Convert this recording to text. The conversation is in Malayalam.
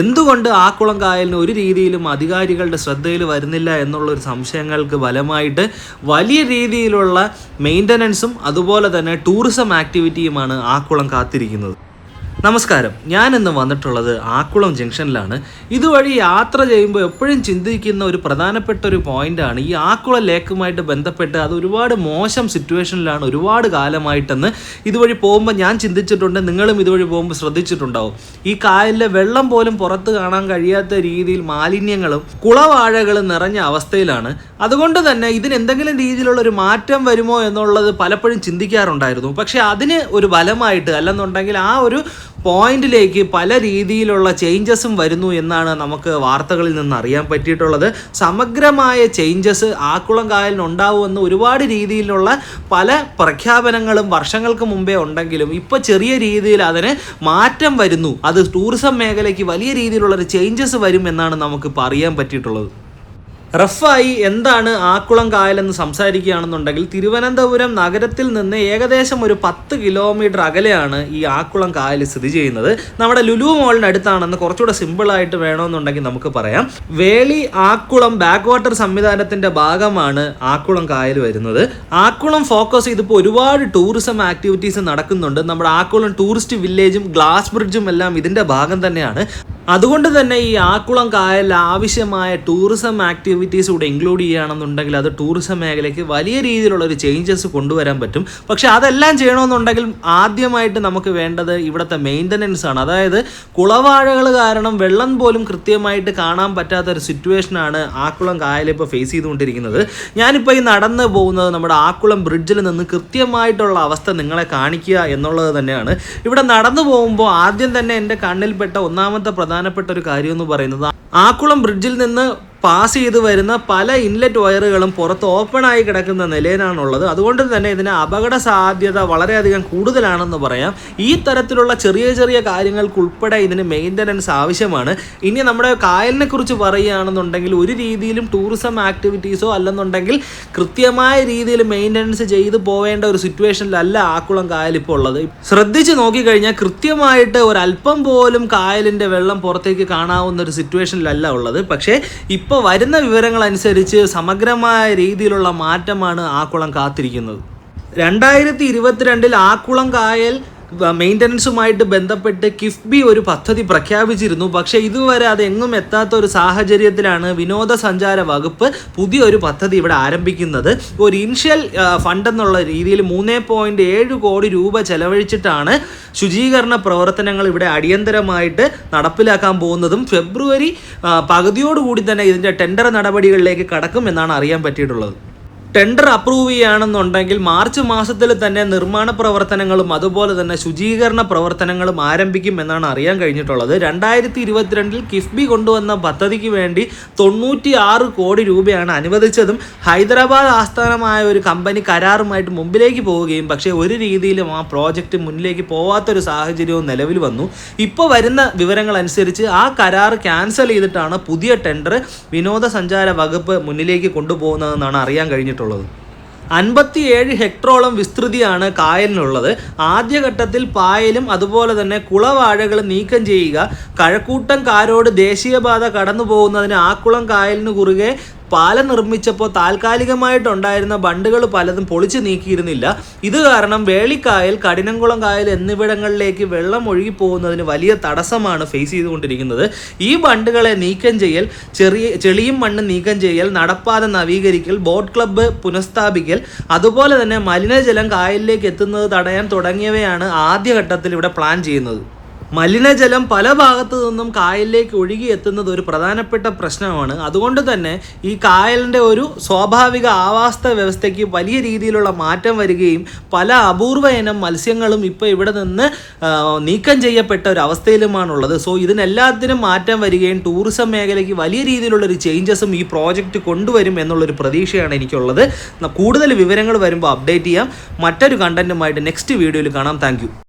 എന്തുകൊണ്ട് ആക്കുളം കായലിന് ഒരു രീതിയിലും അധികാരികളുടെ ശ്രദ്ധയിൽ വരുന്നില്ല എന്നുള്ളൊരു സംശയങ്ങൾക്ക് ഫലമായിട്ട് വലിയ രീതിയിലുള്ള മെയിന്റനൻസും അതുപോലെ തന്നെ ടൂറിസം ആക്ടിവിറ്റിയുമാണ് ആക്കുളം കാത്തിരിക്കുന്നത്. നമസ്കാരം. ഞാൻ ഇന്ന് വന്നിട്ടുള്ളത് ആക്കുളം ജംഗ്ഷനിലാണ്. ഇതുവഴി യാത്ര ചെയ്യുമ്പോൾ എപ്പോഴും ചിന്തിക്കുന്ന ഒരു പ്രധാനപ്പെട്ട ഒരു പോയിന്റാണ് ഈ ആക്കുളം ലേക്കുമായിട്ട് ബന്ധപ്പെട്ട് അത് ഒരുപാട് മോശം സിറ്റുവേഷനിലാണ് ഒരുപാട് കാലമായിട്ടെന്ന് ഇതുവഴി പോകുമ്പോൾ ഞാൻ ചിന്തിച്ചിട്ടുണ്ട്. നിങ്ങളും ഇതുവഴി പോകുമ്പോൾ ശ്രദ്ധിച്ചിട്ടുണ്ടാവും. ഈ കായലിലെ വെള്ളം പോലും പുറത്ത് കാണാൻ കഴിയാത്ത രീതിയിൽ മാലിന്യങ്ങളും കുളവാഴകളും നിറഞ്ഞ അവസ്ഥയിലാണ്. അതുകൊണ്ട് തന്നെ ഇതിന് എന്തെങ്കിലും രീതിയിലുള്ള ഒരു മാറ്റം വരുമോ എന്നുള്ളത് പലപ്പോഴും ചിന്തിക്കാറുണ്ടായിരുന്നു. പക്ഷേ അതിന് ഒരു ബലമായിട്ട് അല്ലെന്നുണ്ടെങ്കിൽ ആ ഒരു പോയിന്റിലേക്ക് പല രീതിയിലുള്ള ചേഞ്ചസും വരുന്നു എന്നാണ് നമുക്ക് വാർത്തകളിൽ നിന്ന് അറിയാൻ പറ്റിയിട്ടുള്ളത്. സമഗ്രമായ ചേഞ്ചസ് ആക്കുളം കായലിന് ഉണ്ടാവുമെന്ന് ഒരുപാട് രീതിയിലുള്ള പല പ്രഖ്യാപനങ്ങളും വർഷങ്ങൾക്ക് മുമ്പേ ഉണ്ടെങ്കിലും ഇപ്പോൾ ചെറിയ രീതിയിൽ അതിന് മാറ്റം വരുന്നു. അത് ടൂറിസം മേഖലയ്ക്ക് വലിയ രീതിയിലുള്ള ഒരു ചേഞ്ചസ് വരും എന്നാണ് നമുക്കിപ്പോൾ അറിയാൻ പറ്റിയിട്ടുള്ളത്. റഫായി എന്താണ് ആക്കുളം കായലെന്ന് സംസാരിക്കുകയാണെന്നുണ്ടെങ്കിൽ തിരുവനന്തപുരം നഗരത്തിൽ നിന്ന് ഏകദേശം ഒരു പത്ത് കിലോമീറ്റർ അകലെയാണ് ഈ ആക്കുളം കായൽ സ്ഥിതി ചെയ്യുന്നത്. നമ്മുടെ ലുലു മോളിനടുത്താണെന്ന് കുറച്ചുകൂടെ സിമ്പിളായിട്ട് വേണമെന്നുണ്ടെങ്കിൽ നമുക്ക് പറയാം. വേളി ആക്കുളം ബാക്ക് വാട്ടർ സംവിധാനത്തിന്റെ ഭാഗമാണ് ആക്കുളം കായൽ വരുന്നത്. ആക്കുളം ഫോക്കസ് ചെയ്തിപ്പോൾ ഒരുപാട് ടൂറിസം ആക്ടിവിറ്റീസ് നടക്കുന്നുണ്ട്. നമ്മുടെ ആക്കുളം ടൂറിസ്റ്റ് വില്ലേജും ഗ്ലാസ് ബ്രിഡ്ജും എല്ലാം ഇതിന്റെ ഭാഗം തന്നെയാണ്. അതുകൊണ്ട് തന്നെ ഈ ആക്കുളം കായലിൽ ആവശ്യമായ ടൂറിസം ആക്ടിവിറ്റീസ് കൂടെ ഇൻക്ലൂഡ് ചെയ്യുകയാണെന്നുണ്ടെങ്കിൽ അത് ടൂറിസം മേഖലയ്ക്ക് വലിയ രീതിയിലുള്ള ഒരു ചേഞ്ചസ് കൊണ്ടുവരാൻ പറ്റും. പക്ഷേ അതെല്ലാം ചെയ്യണമെന്നുണ്ടെങ്കിൽ ആദ്യമായിട്ട് നമുക്ക് വേണ്ടത് ഇവിടുത്തെ മെയിന്റനൻസ് ആണ്. അതായത് കുളവാഴകൾ കാരണം വെള്ളം പോലും കൃത്യമായിട്ട് കാണാൻ പറ്റാത്ത ഒരു സിറ്റുവേഷനാണ് ആക്കുളം കായലിപ്പോൾ ഫേസ് ചെയ്തുകൊണ്ടിരിക്കുന്നത്. ഞാനിപ്പോൾ ഈ നടന്ന് പോകുന്നത് നമ്മുടെ ആക്കുളം ബ്രിഡ്ജിൽ നിന്ന് കൃത്യമായിട്ടുള്ള അവസ്ഥ നിങ്ങളെ കാണിക്കുക എന്നുള്ളത് തന്നെയാണ്. ഇവിടെ നടന്നു പോകുമ്പോൾ ആദ്യം തന്നെ എന്റെ കണ്ണിൽപ്പെട്ട ഒന്നാമത്തെ പ്രധാനപ്പെട്ട ഒരു കാര്യം എന്ന് പറയുന്നത് ആക്കുളം ബ്രിഡ്ജിൽ നിന്ന് പാസ് ചെയ്ത് വരുന്ന പല ഇൻലെറ്റ് വയറുകളും പുറത്ത് ഓപ്പൺ ആയി കിടക്കുന്ന നിലയിലാണുള്ളത്. അതുകൊണ്ട് തന്നെ ഇതിന് അപകട സാധ്യത വളരെയധികം കൂടുതലാണെന്ന് പറയാം. ഈ തരത്തിലുള്ള ചെറിയ ചെറിയ കാര്യങ്ങൾക്കുൾപ്പെടെ ഇതിന് മെയിന്റനൻസ് ആവശ്യമാണ്. ഇനി നമ്മുടെ കായലിനെ കുറിച്ച് പറയുകയാണെന്നുണ്ടെങ്കിൽ ഒരു രീതിയിലും ടൂറിസം ആക്ടിവിറ്റീസോ അല്ലെന്നുണ്ടെങ്കിൽ കൃത്യമായ രീതിയിൽ മെയിന്റനൻസ് ചെയ്ത് പോവേണ്ട ഒരു സിറ്റുവേഷനിലല്ല ആക്കുളം കായൽ ഇപ്പോൾ ഉള്ളത്. ശ്രദ്ധിച്ച് നോക്കിക്കഴിഞ്ഞാൽ കൃത്യമായിട്ട് ഒരല്പം പോലും കായലിന്റെ വെള്ളം പുറത്തേക്ക് കാണാവുന്ന ഒരു സിറ്റുവേഷനിലല്ല ഉള്ളത്. പക്ഷേ ഇപ്പോൾ വരുന്ന വിവരങ്ങൾ അനുസരിച്ച് സമഗ്രമായ രീതിയിലുള്ള മാറ്റമാണ് ആക്കുളം കാത്തിരിക്കുന്നത്. രണ്ടായിരത്തി ഇരുപത്തിരണ്ടിൽ ആക്കുളം കായൽ മെയിന്റനൻസുമായിട്ട് ബന്ധപ്പെട്ട് കിഫ്ബി ഒരു പദ്ധതി പ്രഖ്യാപിച്ചിരുന്നു. പക്ഷേ ഇതുവരെ അത് എങ്ങും എത്താത്ത ഒരു സാഹചര്യത്തിലാണ് വിനോദസഞ്ചാര വകുപ്പ് പുതിയൊരു പദ്ധതി ഇവിടെ ആരംഭിക്കുന്നത്. ഒരു ഇനിഷ്യൽ ഫണ്ട് എന്നുള്ള രീതിയിൽ മൂന്ന് പോയിന്റ് ഏഴ് കോടി രൂപ ചെലവഴിച്ചിട്ടാണ് ശുചീകരണ പ്രവർത്തനങ്ങൾ ഇവിടെ അടിയന്തരമായിട്ട് നടപ്പിലാക്കാൻ പോകുന്നതും ഫെബ്രുവരി പകുതിയോടുകൂടി തന്നെ ഇതിന്റെ ടെൻഡർ നടപടികളിലേക്ക് കടക്കും എന്നാണ് അറിയാൻ പറ്റിയിട്ടുള്ളത്. ടെൻഡർ അപ്രൂവ് ചെയ്യുകയാണെന്നുണ്ടെങ്കിൽ മാർച്ച് മാസത്തിൽ തന്നെ നിർമ്മാണ പ്രവർത്തനങ്ങളും അതുപോലെ തന്നെ ശുചീകരണ പ്രവർത്തനങ്ങളും ആരംഭിക്കും എന്നാണ് അറിയാൻ കഴിഞ്ഞിട്ടുള്ളത്. രണ്ടായിരത്തി ഇരുപത്തിരണ്ടിൽ കിഫ്ബി കൊണ്ടുവന്ന പദ്ധതിക്ക് വേണ്ടി തൊണ്ണൂറ്റി ആറ് കോടി രൂപയാണ് അനുവദിച്ചതും ഹൈദരാബാദ് ആസ്ഥാനമായ ഒരു കമ്പനി കരാറുമായിട്ട് മുമ്പിലേക്ക് പോവുകയും പക്ഷേ ഒരു രീതിയിലും ആ പ്രോജക്റ്റ് മുന്നിലേക്ക് പോവാത്തൊരു സാഹചര്യവും നിലവിൽ വന്നു. ഇപ്പോൾ വരുന്ന വിവരങ്ങൾ അനുസരിച്ച് ആ കരാർ ക്യാൻസൽ ചെയ്തിട്ടാണ് പുതിയ ടെൻഡർ വിനോദസഞ്ചാര വകുപ്പ് മുന്നിലേക്ക് കൊണ്ടുപോകുന്നതെന്നാണ് അറിയാൻ കഴിഞ്ഞിട്ടുള്ളത്. അൻപത്തിയേഴ് ഹെക്ടറോളം വിസ്തൃതിയാണ് കായലിനുള്ളത്. ആദ്യഘട്ടത്തിൽ പായലും അതുപോലെ തന്നെ കുളവാഴകൾ നീക്കം ചെയ്യുക. കഴക്കൂട്ടം കാരോട് ദേശീയപാത കടന്നു പോകുന്നതിന് ആക്കുളം കായലിന് കുറുകെ പാലം നിർമ്മിച്ചപ്പോൾ താൽക്കാലികമായിട്ടുണ്ടായിരുന്ന ബണ്ടുകൾ പലതും പൊളിച്ചു നീക്കിയിരുന്നില്ല. ഇത് കാരണം വേളിക്കായൽ കഠിനംകുളം കായൽ എന്നിവിടങ്ങളിലേക്ക് വെള്ളം ഒഴുകി പോകുന്നതിന് വലിയ തടസ്സമാണ് ഫേസ് ചെയ്തുകൊണ്ടിരിക്കുന്നത്. ഈ ബണ്ടുകളെ നീക്കം ചെയ്യൽ ചെറിയ ചെളിയും മണ്ണ് നീക്കം ചെയ്യൽ നടപ്പാത നവീകരിക്കൽ ബോട്ട് ക്ലബ്ബ് പുനഃസ്ഥാപിക്കൽ അതുപോലെ തന്നെ മലിനജലം കായലിലേക്ക് എത്തുന്നത് തടയാൻ തുടങ്ങിയവയാണ് ആദ്യഘട്ടത്തിൽ ഇവിടെ പ്ലാൻ ചെയ്യുന്നത്. മലിനജലം പല ഭാഗത്തു നിന്നും കായലിലേക്ക് ഒഴുകി എത്തുന്നത് ഒരു പ്രധാനപ്പെട്ട പ്രശ്നമാണ്. അതുകൊണ്ട് തന്നെ ഈ കായലിന്റെ ഒരു സ്വാഭാവിക ആവാസ വ്യവസ്ഥയ്ക്ക് വലിയ രീതിയിലുള്ള മാറ്റം വരികയും പല അപൂർവ ഇനം മത്സ്യങ്ങളും ഇപ്പോൾ ഇവിടെ നിന്ന് നീക്കം ചെയ്യപ്പെട്ട ഒരു അവസ്ഥയിലുമാണുള്ളത്. സോ ഇതിനെല്ലാത്തിനും മാറ്റം വരികയും ടൂറിസം മേഖലയ്ക്ക് വലിയ രീതിയിലുള്ള ഒരു ചേഞ്ചസും ഈ പ്രോജക്റ്റ് കൊണ്ടുവരും എന്നുള്ളൊരു പ്രതീക്ഷയാണ് എനിക്കുള്ളത്. കൂടുതൽ വിവരങ്ങൾ വരുമ്പോൾ അപ്ഡേറ്റ് ചെയ്യാം. മറ്റൊരു കണ്ടന്റുമായിട്ട് നെക്സ്റ്റ് വീഡിയോയിൽ കാണാം. താങ്ക്